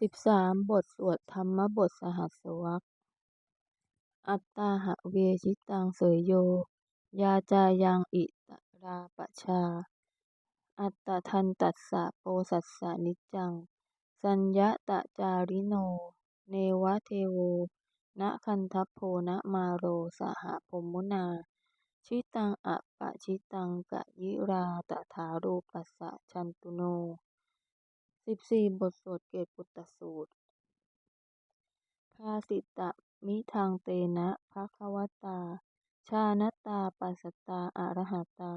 สิบสามบทสวดธรรมบทสหัสวรรคอัตตาหะเวชิตังเสยโย ยาจายังอิตราปชา อัตตทันตัสสะโปสัสสะนิจัง สัญญตะจาริโน เนวะเทโวนะคันทัพโพนะมาโรสหพมมุนา ชิตังอะปะชิตังกะยิราตถารูปัสสะชันตุโน สิบสี่บทสวดเกตุตสูตร ภาสิตะมิทังเตนะภะคะวตา ชานตาปัสตาอะระหะตา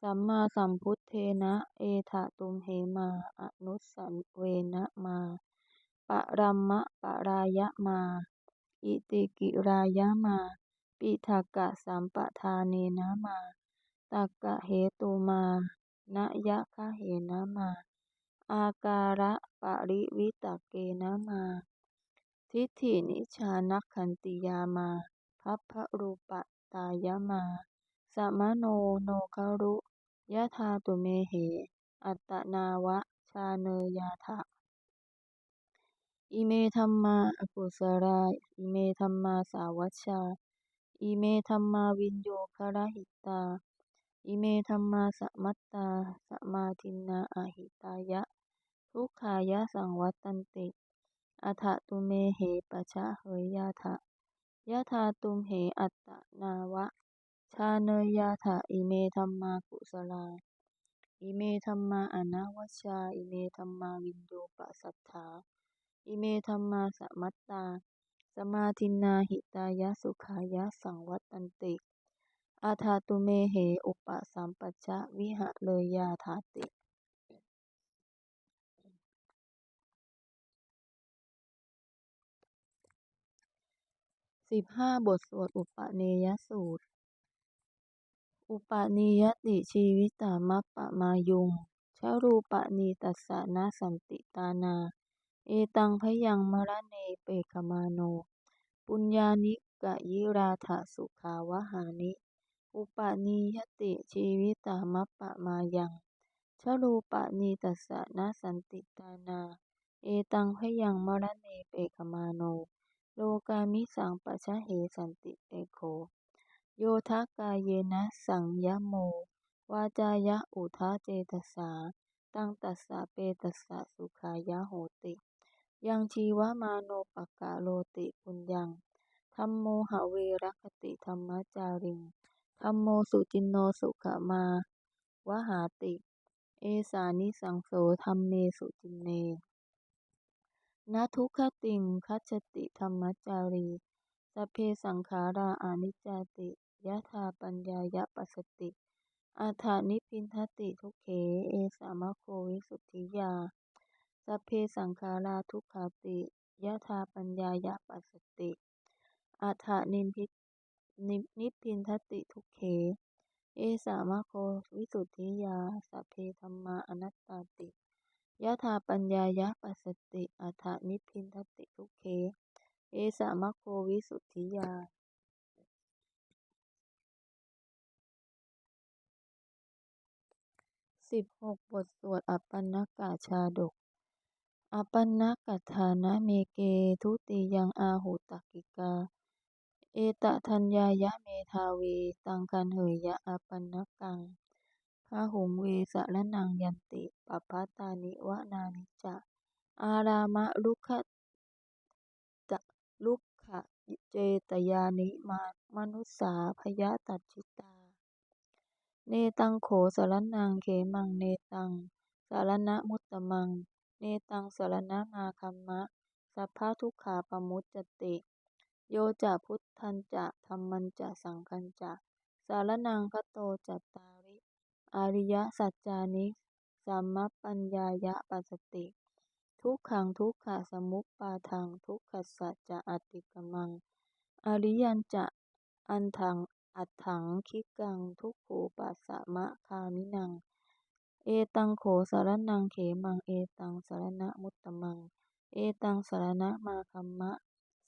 สัมมาสัมพุทเทนะ เอถะตุมเหมา อนุสสเวนะมา ปะรัมมะปะรายะมา อิติกิรายะมา ปิทักกะสัมปทาเนนะมาตักกะเหตุมา นะยะคะเหนะมา อาการะปริวิตเกนะมา ทิฏฐินิชานักขันติยามาพัพพรูปตายะมา สมโนโนคารุยะธาตุเมเห อัตนาวะชาเนยาทะอิเมธัมมาอกุศลาอิเมธัมมาสาวัชชา อิเมธัมมาวินโยคารหิตา อิเมธัมมาสัมมัตตาสมาทินนาอหิตายะ ทุกขายะสังวัตตันติ อัฏฐตุเมเหปะชะเหยยาทะยะธาตุมเหอัตตนาวะ ชาเนยยาทะอิเมธัมมากุศลา อิเมธัมมาอนาวชา อิเมธัมมาวินโยปัสสัทธา อิเมธัมมาสัมมัตตา สมาทินาหิตายะสุขายะสังวัตตันติอาทาตุเมเหอุปสัมปัชชะวิหะเลยยาทาติ สิบห้าบทสวดอุปเนยสูตร อุปนิยติชีวิตามัปปะมายุงชรูปนีตัสสะนาสันติตานา เอตังพยังมรเนเปขมาโน ปุญญานิกะยิราถสุขาวหานิ อุปนิยติชีวิตามัปปะมายังชรูปนีตัสสะนาสันติตานา เอตังพยังมรเนเปขมาโน โลกามิสังปชเหสันติเอโค โยทกายเยนะสังยโม วาจายะอุทาเจตสา ตังตัสสะเปตัสสะสุขายะโหติ ยังชีวมาโนปกะโลติปุญญังธรรมโมหเวรคติธรรมจาริงธรรมโมสุจินโนสุขมาวหาติ เอสานิสังโสธรรมเมสุจินเน นทุกขติงคัจฉติธรรมจารีสเพสังขาราอานิจจติยะธาปัญญายะปัสสติอัฏฐานิพินทติทุกเข เอสามะโควิสุทธิยาสเพสังขาราทุกขาติยะธาปัญญายะปัสสติอัฏฐานิพินิพินทติทุกเข เอสามะโควิสุทธิยาสเพธรรมาอนัตตาติ ยะธาปัญญายะปัสสติอัฏฐานิพินทติทุกเขเอสามะโควิสุทธิยาสิบหกบทสวดอัปปนกาชาดก อัปปนกัฏฐานะเมเกทุติยังอาหุตักกิกา เอตทัญญายะเมทาเวตังคันเหยยะอัปปนกัง พาหุงเวสะละนังยันติปัพพตานิวะนานิจะ อารามะลุขจะลุกขะเจตยานิมามนุสสาพยาตัจิตา เนตังโขสารนังเขมังเนตัง สารณะมุตตมัง เนตังสารณะมาคัมมะ สัพพะทุกขาปมุจจติ โยจะพุทธันจะธรรมันจะสังคันจะ สารนังคโตจัตตา อริยสัจจานิสัมมปัญญายะปัสติ ทุกขังทุกขะสมุปปาทังทุกขสัจจะอติกมัง อริยัญจะอันถังอัตถังคิกังทุกขูปัสสะมะคามินัง เอตังโขสารนังเขมังเอตังสารณะมุตตมัง เอตังสารณะมาคัมมะ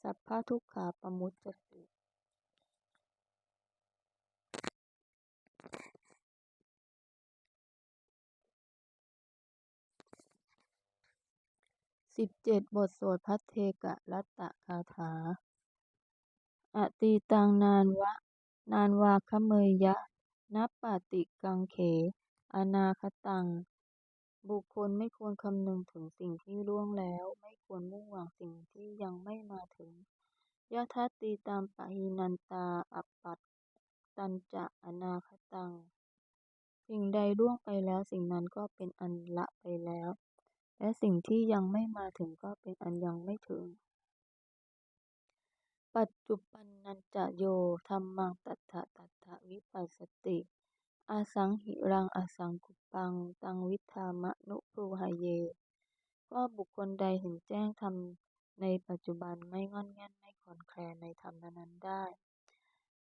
สัพพะทุกขาปมุจจติ สิบเจ็ดบทสวดพัทเทกะรัตตะคาถา อตีตังนานวะ นานวาคเมยยะ นับปาติกังเข อนาคตัง บุคคลไม่ควรคำนึงถึงสิ่งที่ล่วงแล้ว ไม่ควรมุ่งหวังสิ่งที่ยังไม่มาถึงยะทัตติตามปะหินันตา อัปปัตตัญจะอนาคตัง สิ่งใดล่วงไปแล้วสิ่งนั้นก็เป็นอันละไปแล้ว และสิ่งที่ยังไม่มาถึงก็เป็นอันยังไม่ถึง ปัจจุปันนันจะโยธัมมังตัฏฐะตัฏฐวิปัสสติอาสังหิรังอาสังคุปัง ตังวิทธามะนุปูหเย ก็บุคคลใดเห็นแจ้งธรรมในปัจจุบันไม่งอนแง่นไม่คอนแคลนในธรรมนั้นได้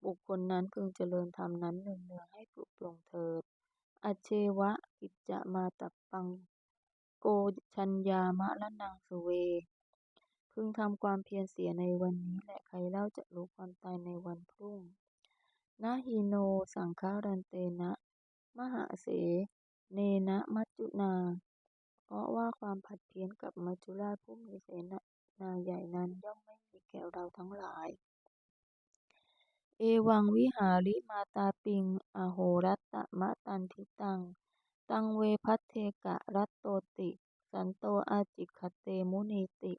บุคคลนั้นพึงเจริญธรรมนั้นเนืองๆให้ปลุกปลงเถิดอเชวะกิจจะมาตับปัง โกชัญญามะละนังสุเว พึงทำความเพียรเสียในวันนี้แหละใครเล่าจะรู้ความตายในวันพรุ่งนาฮิโนสังฆารันเตนะ มหาเส เนนะมัจจุนา เพราะว่าความผัดเพี้ยนกับมัจจุราชผู้มีเสนาใหญ่นั้นย่อมไม่มีแก่เราทั้งหลาย เอวังวิหาริมาตาปิง อโหรัตตมะตันทิตัง ตังเวพัทเทกะรัตโตติ สันโตอาจิคเตมุนีติ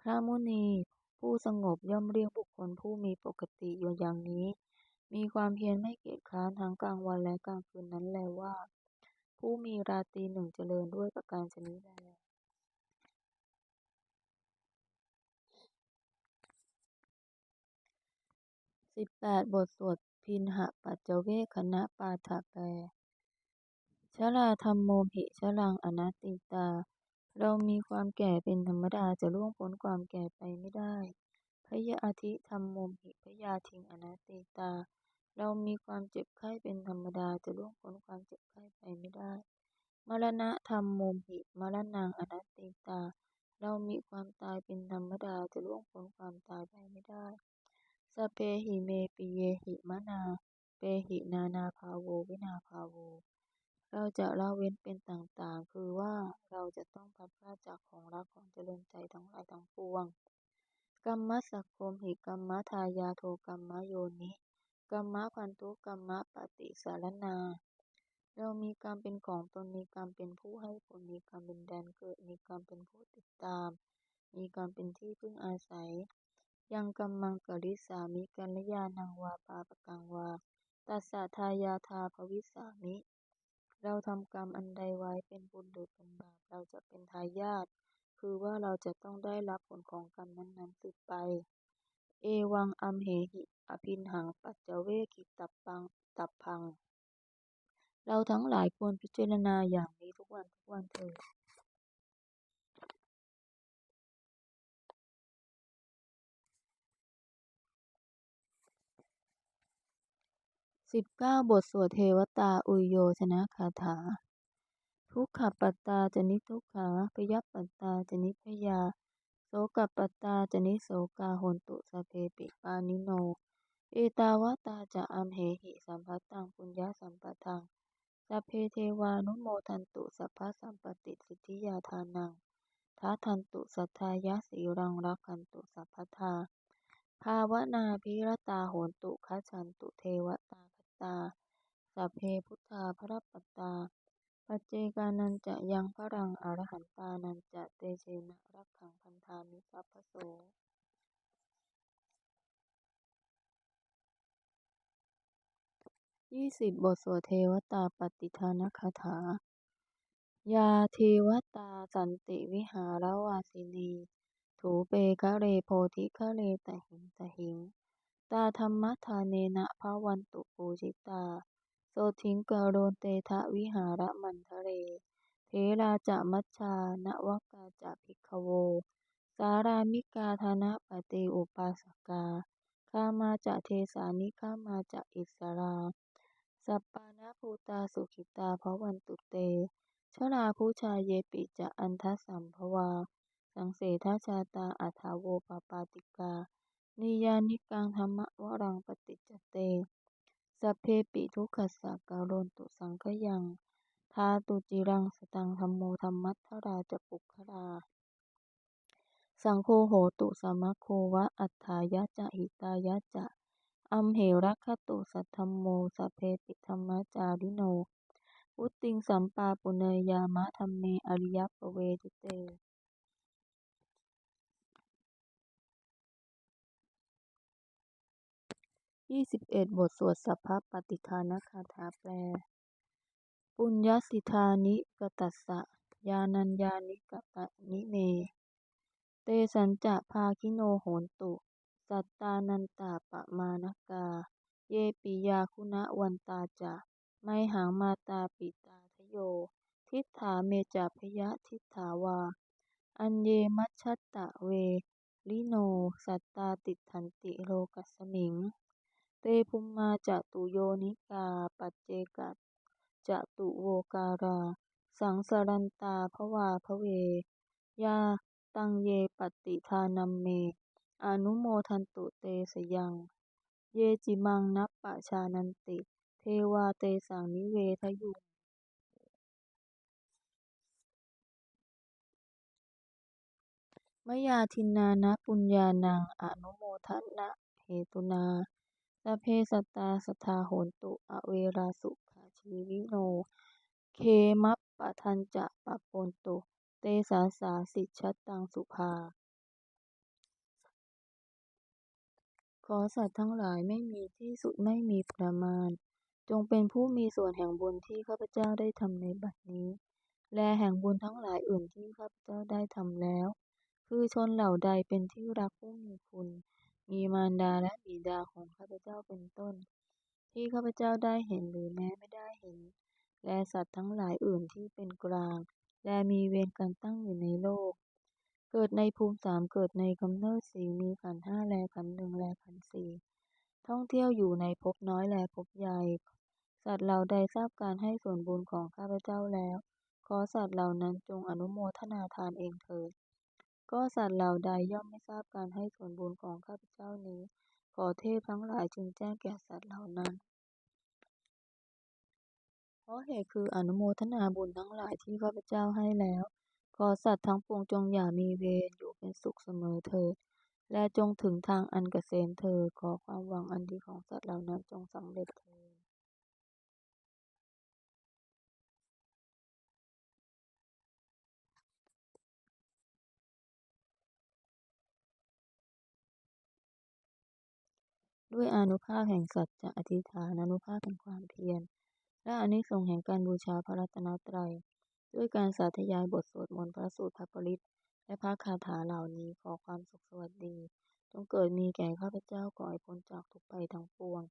พระมุนี ผู้สงบย่อมเรียกบุคคลผู้มีปกติอยู่อย่างนี้ มีความเพียรไม่เกียจคร้านทั้งกลางวันและกลางคืนนั้นแลว่า ผู้มีราตรีหนึ่งเจริญด้วยประการชนิดแลสิบแปดบทสวดพินหะปัจเจเวคณะปาฐแปล ชราธรรมโมหิชรังอนัตติตา เรามีความแก่เป็นธรรมดาจะล่วงพ้นความแก่ไปไม่ได้ พยาอธิธรรมโมหิพยาทิงอนัตติตา เรามีความเจ็บไข้เป็นธรรมดาจะล่วงพ้นความเจ็บไข้ไปไม่ได้ มรณะธรรมโมหิมรณังอนัตติตา เรามีความตายเป็นธรรมดาจะล่วงพ้นความตายไปไม่ได้ สเปหิเมปิเยหิมนา เปหินานาภาโววินาภาโว เราจะละเว้นเป็นต่าง ๆ คือว่าเราจะต้องพัดพลาดจากของรักของเจริญใจทั้งหลายทั้งปวงกัมมะสักคมหิกัมมะทายาโทกัมมะโยนิกัมมะพันธุกัมมะปฏิสารนา เรามีกรรมเป็นของตน มีกรรมเป็นผู้ให้ผล มีกรรมเป็นแดนเกิด มีกรรมเป็นผู้ติดตาม มีกรรมเป็นที่พึ่งอาศัย ยังกัมมังกริสามิกัลยาณังวาปาปกังวา ตัสสะทายาทาภวิสามิ เราทำกรรมอันใดไว้เป็นบุญหรือเป็นบาปเราจะเป็นทายาท คือว่าเราจะต้องได้รับผลของกรรมนั้นๆสืบไป เอวังอัมเหหิ อภินหังปัจเจเวกิตับปังตับพัง เราทั้งหลายควรพิจารณาอย่างนี้ทุกวันทุกวันเถิด สิบเก้าบทสวดเทวตาอุยโยชนะคาถา ทุกขปัตตาจนิทุกขาพยัปัตตาจนิพยา โสกปัตตาจนิโสกาหนตุสเพปิปานิโน เอตาวตาจะอัมเหหิสัมพัตตังปุญญาสัมปทังสเพเทวานุโมทันตุสัพพสัมปติสิทธิยาทานังท้าทันตุสัทธายะสีรังรักขันตุสัพพทา ภาวนาพิรตาโหนตุขฉันตุเทวตา ตา สัพเพพุทธาพระปัตตา ปัจเจกานันจะยังพรังอรหันตานันจะเตเชนะรักขังพันธามิสัพพโสยี่สิบบทสวดเทวตาปฏิทานคาถา ยาเทวตาสันติวิหารวาสินี ถูเปคะเรโพธิคะเรตหิงตหิง ตาธรรมทาเนนะภาวันตุปูจิตา โสทิงกโรนเตทะวิหารมันทะเร เทราจะมัชชานวกาจะภิกโว สารามิกาธนะปฏิอุปาสกาข้ามาจะเทสานิข้ามาจะอิสราสัปปานาภูตาสุขิตาภวันตุเต ชราผู้ชายเยปิจะอันทสัมภวา สังเสทาชาตาอัฐาโวปปาติกา นิยานิกังธรรมวรังปฏิจเตสัพเพปิทุกขสักการนตุสังขยังทาตุจิรังสตังธรรมโมธรรมัทธราจะปุครา สังโฆโหตุสมมัคโควะอัฏฐายะจะหิตายะจะอัมเหรัคขตุสัทธัมโมสัพเพติธัมมจาริโนวุตติงสัมปาปุเนยามะธัมเมอริยปเวทิเต ยี่สิบเอ็ดบทสวดสัพพปฏิฆานคาถาแปล ปุญญสิทธานิกตัสสะญาณัญญานิกตะนิเม เตสัญจะภาคิโนโหนตุ สัตตานันตาปะมานกา เยปิยาคุณวันตาจะ ไมหังมาตาปิตาทโย ทิฏฐาเมจะพยะทิฏฐาวา อัญเยมัชชตะเวริโน สัตตาติฏฐันติโลกัสสมิง เตภุมมาจตุโยนิกา ปัจเจกจตุโวการา สังสรันตาภวาภเวยาตังเยปฏิทานัมเม อนุโมทันตุเตสยัง เยจิมังนับปปชานันติ เทวาเตสังนิเวทยุงมยาทินนานะปุญญานังอนุโมทนะเหตุนา สัพเพสัตตาสัทธาโหนตุ อเวราสุขาชีวิโนเขมัปปะทัญจะปปปนตุ เตสาสาสิชัตังสุภา ขอสัตว์ทั้งหลายไม่มีที่สุดไม่มีประมาณ จงเป็นผู้มีส่วนแห่งบุญที่ข้าพเจ้าได้ทำในบัดนี้ และแห่งบุญทั้งหลายอื่นที่ข้าพเจ้าได้ทำแล้ว คือชนเหล่าใดเป็นที่รักผู้มีคุณ มีมารดาและบิดาของข้าพเจ้าเป็นต้น ที่ข้าพเจ้าได้เห็นหรือแม้ไม่ได้เห็น และสัตว์ทั้งหลายอื่นที่เป็นกลาง และมีเวรกันตั้งอยู่ในโลก เกิดในภูมิสามเกิดในกำเนิดสี่มีขันห้าแลขันหนึ่งแลขันสี่ท่องเที่ยวอยู่ในภพน้อยแลภพใหญ่ สัตว์เหล่าใดทราบการให้ส่วนบุญของข้าพเจ้าแล้ว ขอสัตว์เหล่านั้นจงอนุโมทนาทานเองเถิด ก็สัตว์เหล่าใดย่อมไม่ทราบการให้ส่วนบุญของข้าพเจ้านี้ ขอเทพทั้งหลายจึงแจ้งแก่สัตว์เหล่านั้น เพราะเหตุคืออนุโมทนาบุญทั้งหลายที่ข้าพเจ้าให้แล้ว ขอสัตว์ทั้งปวงจงอย่ามีเวรอยู่เป็นสุขเสมอเถิด และจงถึงทางอันเกษมเถิด ขอความหวังอันดีของสัตว์เหล่านั้นจงสำเร็จเถิด ด้วยอานุภาพแห่งสัจจะอธิษฐานอนุภาพแห่งความเพียร และอานิสงส์แห่งการบูชาพระรัตนตรัย ด้วยการสาธยายบทสวดมนต์พระสูตรพระปริตและพระคาถาเหล่านี้ขอความสุขสวัสดี จงเกิดมีแก่ข้าพเจ้าขอให้พ้นจากทุกภัยทั้งปวง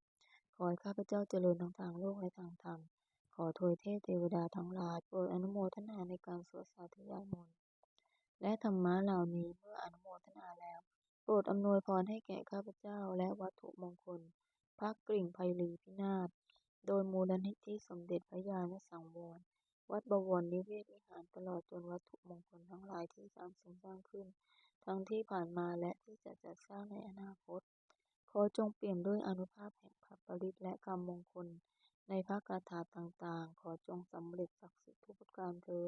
ขอให้ข้าพเจ้าเจริญทั้งทางโลกและทางธรรม ขอทวยเทพเทวดาทั้งหลายโปรดอนุโมทนาในการสวดสาธยายมนต์และธรรมะเหล่านี้เมื่ออนุโม โปรดอำนวยพรให้แก่ข้าพเจ้าและวัตถุมงคล พระกริ่งไพลีพินาศ โดยมูลนิธิสมเด็จพระญาณสังวร วัดบวรนิเวศวิหารตลอดจนวัตถุมงคลทั้งหลายที่สร้างสมสร้างขึ้น ทั้งที่ผ่านมาและที่จะจัดสร้างในอนาคต ขอจงเปี่ยมด้วยอนุภาพแห่งพระปริตและกรรมมงคล ในพระคาถาต่างๆ ขอจงสำเร็จศักดิ์สิทธิ์ทุกประการเทอ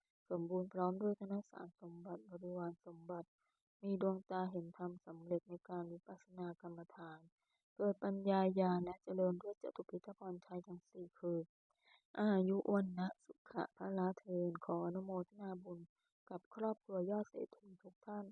สมบูรณ์พร้อมด้วยธนสารสมบัติบริวารสมบัติ มีดวงตาเห็นธรรมสำเร็จในการวิปัสสนากรรมฐาน เกิดปัญญาญาณเจริญด้วยจตุปิทพรชัยทั้งสี่คือ อายุวันนะสุขะพระลาเทินขออนุโมทนาบุญกับครอบครัวยอดเศรษฐีทุกท่าน